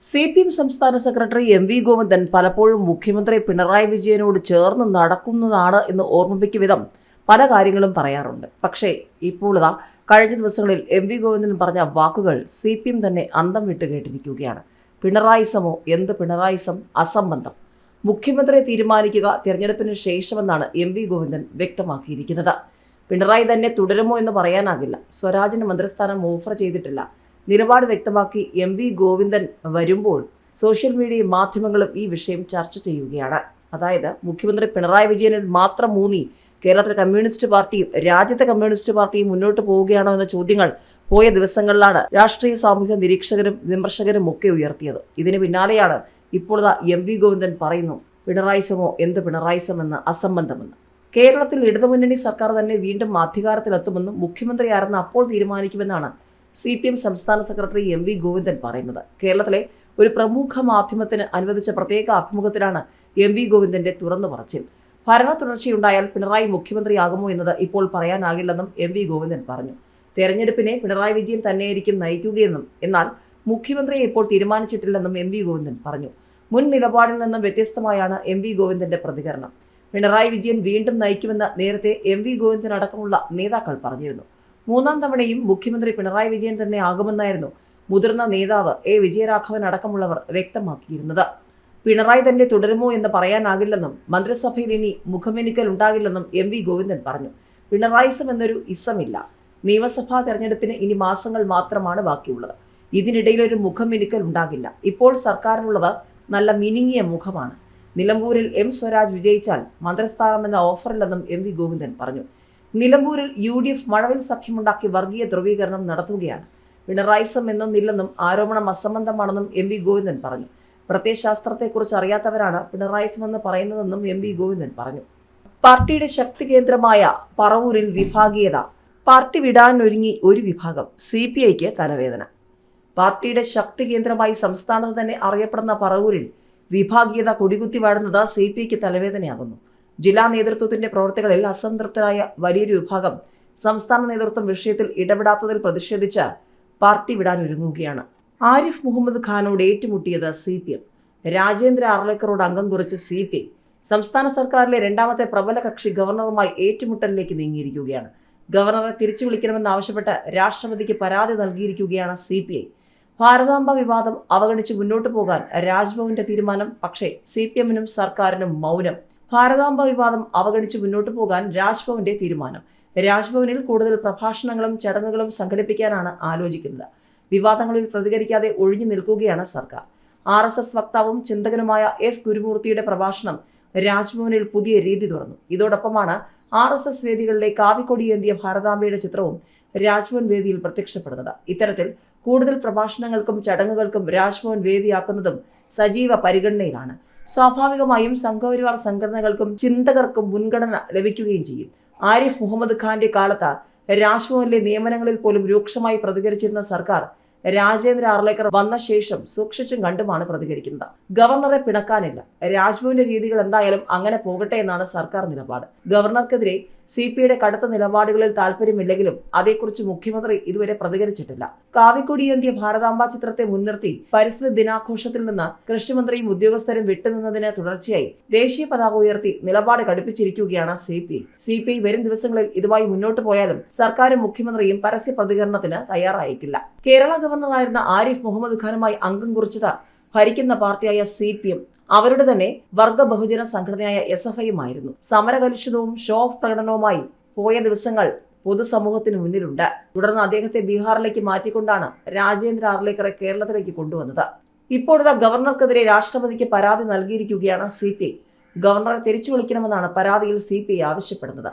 C P M സംസ്ഥാന secretary M V Govindan പലപ്പോഴും മുഖ്യമന്ത്രി പിണറായി വിജയനോട് ചേർന്ന് നടക്കുന്നതാണ് എന്ന് ഓർമ്മിപ്പിക്കും വിധം പല കാര്യങ്ങളും പറയാറുണ്ട്. പക്ഷേ ഇപ്പോൾ ഇതാ കഴിഞ്ഞ ദിവസങ്ങളിൽ എം വി ഗോവിന്ദൻ പറഞ്ഞ വാക്കുകൾ സി പി എം തന്നെ അന്തം വിട്ട് കേട്ടിരിക്കുകയാണ്. പിണറായിസമോ? എന്ത് പിണറായിസം? അസംബന്ധം. മുഖ്യമന്ത്രിയെ തീരുമാനിക്കുക തിരഞ്ഞെടുപ്പിന് ശേഷമെന്നാണ് എം വി ഗോവിന്ദൻ വ്യക്തമാക്കിയിരിക്കുന്നത്. പിണറായി തന്നെ തുടരുമോ എന്ന് പറയാനാകില്ല. സ്വരാജിന് മന്ത്രിസ്ഥാനം ഓഫർ ചെയ്തിട്ടില്ല. നിലപാട് വ്യക്തമാക്കി എം വി ഗോവിന്ദൻ വരുമ്പോൾ സോഷ്യൽ മീഡിയയും മാധ്യമങ്ങളും ഈ വിഷയം ചർച്ച ചെയ്യുകയാണ്. അതായത് മുഖ്യമന്ത്രി പിണറായി വിജയനിൽ മാത്രം മൂന്നി കേരളത്തിലെ കമ്മ്യൂണിസ്റ്റ് പാർട്ടിയും രാജ്യത്തെ കമ്മ്യൂണിസ്റ്റ് പാർട്ടിയും മുന്നോട്ട് പോവുകയാണോ എന്ന ചോദ്യങ്ങൾ പോയ ദിവസങ്ങളിലാണ് രാഷ്ട്രീയ സാമൂഹിക നിരീക്ഷകരും വിമർശകരും ഒക്കെ ഉയർത്തിയത്. ഇതിന് പിന്നാലെയാണ് ഇപ്പോൾ എം വി ഗോവിന്ദൻ പറയുന്നു പിണറായിസമോ എന്ത് പിണറായിസമെന്ന് അസംബന്ധമെന്ന്. കേരളത്തിൽ ഇടതുമുന്നണി സർക്കാർ തന്നെ വീണ്ടും അധികാരത്തിലെത്തുമെന്നും മുഖ്യമന്ത്രി ആരെന്ന് അപ്പോൾ തീരുമാനിക്കുമെന്നാണ് സി പി എം സംസ്ഥാന സെക്രട്ടറി എം വി ഗോവിന്ദൻ പറയുന്നത്. കേരളത്തിലെ ഒരു പ്രമുഖ മാധ്യമത്തിന് അനുവദിച്ച പ്രത്യേക അഭിമുഖത്തിലാണ് എം വി ഗോവിന്ദന്റെ തുറന്നു പറച്ചിൽ. ഭരണ തുടർച്ചയുണ്ടായാൽ പിണറായി മുഖ്യമന്ത്രിയാകുമോ എന്നത് ഇപ്പോൾ പറയാനാകില്ലെന്നും എം വി ഗോവിന്ദൻ പറഞ്ഞു. തെരഞ്ഞെടുപ്പിനെ പിണറായി വിജയൻ തന്നെയായിരിക്കും നയിക്കുകയെന്നും എന്നാൽ മുഖ്യമന്ത്രിയെ ഇപ്പോൾ തീരുമാനിച്ചിട്ടില്ലെന്നും എം വി ഗോവിന്ദൻ പറഞ്ഞു. മുൻ നിലപാടിൽ നിന്നും വ്യത്യസ്തമായാണ് എം വി ഗോവിന്ദന്റെ പ്രതികരണം. പിണറായി വിജയൻ വീണ്ടും നയിക്കുമെന്ന് നേരത്തെ എം വി ഗോവിന്ദൻ അടക്കമുള്ള നേതാക്കൾ പറഞ്ഞിരുന്നു. മൂന്നാം തവണയും മുഖ്യമന്ത്രി പിണറായി വിജയൻ തന്നെ ആകുമെന്നായിരുന്നു മുതിർന്ന നേതാവ് എ വിജയരാഘവൻ അടക്കമുള്ളവർ വ്യക്തമാക്കിയിരുന്നത്. പിണറായി തന്നെ തുടരുമോ എന്ന് പറയാനാകില്ലെന്നും മന്ത്രിസഭയിൽ ഇനി മുഖമെനിക്കൽ ഉണ്ടാകില്ലെന്നും എം വി ഗോവിന്ദൻ പറഞ്ഞു. പിണറായിസം എന്നൊരു ഇസമില്ല. നിയമസഭാ തെരഞ്ഞെടുപ്പിന് ഇനി മാസങ്ങൾ മാത്രമാണ് ബാക്കിയുള്ളത്. ഇതിനിടയിൽ ഒരു മുഖമെനിക്കൽ ഉണ്ടാകില്ല. ഇപ്പോൾ സർക്കാരിനുള്ളത് നല്ല മിനുങ്ങിയ മുഖമാണ്. നിലമ്പൂരിൽ എം സ്വരാജ് വിജയിച്ചാൽ മന്ത്രിസ്ഥാനം എന്ന ഓഫറില്ലെന്നും എം വി ഗോവിന്ദൻ പറഞ്ഞു. നിലമ്പൂരിൽ യു ഡി എഫ് മഴവിൽ സഖ്യമുണ്ടാക്കി വർഗീയ ധ്രുവീകരണം നടത്തുകയാണ്. പിണറായിസം എന്നൊന്നില്ലെന്നും ആരോപണം അസംബന്ധമാണെന്നും എം വി ഗോവിന്ദൻ പറഞ്ഞു. പ്രത്യയശാസ്ത്രത്തെക്കുറിച്ച് അറിയാത്തവരാണ് പിണറായിസം എന്ന് പറയുന്നതെന്നും എം വി ഗോവിന്ദൻ പറഞ്ഞു. പാർട്ടിയുടെ ശക്തി കേന്ദ്രമായ പറവൂരിൽ വിഭാഗീയത. പാർട്ടി വിടാനൊരുങ്ങി ഒരു വിഭാഗം. സി പി ഐക്ക് തലവേദന. പാർട്ടിയുടെ ശക്തി കേന്ദ്രമായി സംസ്ഥാനത്ത് തന്നെ അറിയപ്പെടുന്ന പറവൂരിൽ വിഭാഗീയത കൊടികുത്തി വാടുന്നത് സി പി ഐക്ക് തലവേദനയാകുന്നു. ജില്ലാ നേതൃത്വത്തിന്റെ പ്രവർത്തികളിൽ അസംതൃപ്തരായ വലിയൊരു വിഭാഗം സംസ്ഥാന നേതൃത്വം വിഷയത്തിൽ ഇടപെടാത്തതിൽ പ്രതിഷേധിച്ച് പാർട്ടി വിടാനൊരുങ്ങുകയാണ് ആരിഫ് മുഹമ്മദ് ഖാനോട് ഏറ്റുമുട്ടിയത് സി പി എം രാജേന്ദ്ര ആർലേക്കറോട് അംഗം കുറിച്ച് സി പി ഐ സംസ്ഥാന സർക്കാരിലെ രണ്ടാമത്തെ പ്രബല കക്ഷി ഗവർണറുമായി ഏറ്റുമുട്ടലിലേക്ക് നീങ്ങിയിരിക്കുകയാണ്. ഗവർണറെ തിരിച്ചു വിളിക്കണമെന്ന് വിളിക്കണമെന്നാവശ്യപ്പെട്ട് രാഷ്ട്രപതിക്ക് പരാതി നൽകിയിരിക്കുകയാണ് സി പി ഐ ഭാരതാംബ വിവാദം അവഗണിച്ച് മുന്നോട്ടു പോകാൻ രാജ്ഭവന്റെ തീരുമാനം പക്ഷേ സി പി എമ്മിനും സർക്കാരിനും മൗനം. ഭാരതാംബ വിവാദം അവഗണിച്ച് മുന്നോട്ട് പോകാൻ രാജ്ഭവന്റെ തീരുമാനം. രാജ്ഭവനിൽ കൂടുതൽ പ്രഭാഷണങ്ങളും ചടങ്ങുകളും സംഘടിപ്പിക്കാനാണ് ആലോചിക്കുന്നത്. വിവാദങ്ങളിൽ പ്രതികരിക്കാതെ ഒഴിഞ്ഞു നിൽക്കുകയാണ് സർക്കാർ. ആർ എസ് എസ് വക്താവും ചിന്തകനുമായ എസ് ഗുരുമൂർത്തിയുടെ പ്രഭാഷണം രാജ്ഭവനിൽ പുതിയ രീതി തുറന്നു. ഇതോടൊപ്പമാണ് ആർ എസ് എസ് വേദികളിലെ കാവിക്കൊടിയേന്തിയ ഭാരതാംബയുടെ ചിത്രവും രാജ്ഭവൻ വേദിയിൽ പ്രത്യക്ഷപ്പെടുന്നത്. ഇത്തരത്തിൽ കൂടുതൽ പ്രഭാഷണങ്ങൾക്കും ചടങ്ങുകൾക്കും രാജ്ഭവൻ വേദിയാക്കുന്നതും സജീവ പരിഗണനയിലാണ്. സ്വാഭാവികമായും സംഘപരിവാർ സംഘടനകൾക്കും ചിന്തകർക്കും മുൻഗണന ലഭിക്കുകയും ചെയ്യും. ആരിഫ് മുഹമ്മദ് ഖാന്റെ കാലത്ത് രാജ്ഭവനിലെ നിയമനങ്ങളിൽ പോലും രൂക്ഷമായി പ്രതികരിച്ചിരുന്ന സർക്കാർ രാജേന്ദ്ര ആർലേക്കർ വന്ന ശേഷം സൂക്ഷിച്ചും കണ്ടുമാണ് പ്രതികരിക്കുന്നത്. ഗവർണറെ പിണക്കാനില്ല. രാജ്ഭവന്റെ രീതികൾ എന്തായാലും അങ്ങനെ പോകട്ടെ എന്നാണ് സർക്കാർ നിലപാട്. ഗവർണർക്കെതിരെ സി പി ഐയുടെ കടുത്ത നിലപാടുകളിൽ താല്പര്യമില്ലെങ്കിലും അതേക്കുറിച്ച് മുഖ്യമന്ത്രി ഇതുവരെ പ്രതികരിച്ചിട്ടില്ല. കാവിക്കൊടിയേന്തിയ ഭാരതാംബ ചിത്രത്തെ മുൻനിർത്തി പരിസ്ഥിതി ദിനാഘോഷത്തിൽ നിന്ന് കൃഷിമന്ത്രിയും ഉദ്യോഗസ്ഥരും വിട്ടുനിന്നതിന് തുടർച്ചയായി ദേശീയ പതാക ഉയർത്തി നിലപാട് കടുപ്പിച്ചിരിക്കുകയാണ് C P C P I വരും ദിവസങ്ങളിൽ ഇതുമായി മുന്നോട്ട് പോയാലും സർക്കാരും മുഖ്യമന്ത്രിയും പരസ്യ പ്രതികരണത്തിന് തയ്യാറായേക്കില്ല. കേരള ഗവർണറായിരുന്ന ആരിഫ് മുഹമ്മദ് ഖാനുമായി അംഗം കുറിച്ചത് ഭരിക്കുന്ന പാർട്ടിയായ സി പി എം അവരുടെ തന്നെ വർഗ ബഹുജന സംഘടനയായ എസ് എഫ് ഐയുമായിരുന്നു സമരകലുഷിതവും ഷോ ഓഫ് പ്രകടനവുമായി പോയ ദിവസങ്ങൾ പൊതുസമൂഹത്തിന് മുന്നിലുണ്ട്. തുടർന്ന് അദ്ദേഹത്തെ ബീഹാറിലേക്ക് മാറ്റിക്കൊണ്ടാണ് രാജേന്ദ്ര ആർലേക്കറെ കേരളത്തിലേക്ക് കൊണ്ടുവന്നത്. ഇപ്പോഴത്തെ ഗവർണർക്കെതിരെ രാഷ്ട്രപതിക്ക് പരാതി നൽകിയിരിക്കുകയാണ് സി പി ഐ ഗവർണറെ തിരിച്ചു വിളിക്കണമെന്നാണ് പരാതിയിൽ സി പി ഐ ആവശ്യപ്പെടുന്നത്.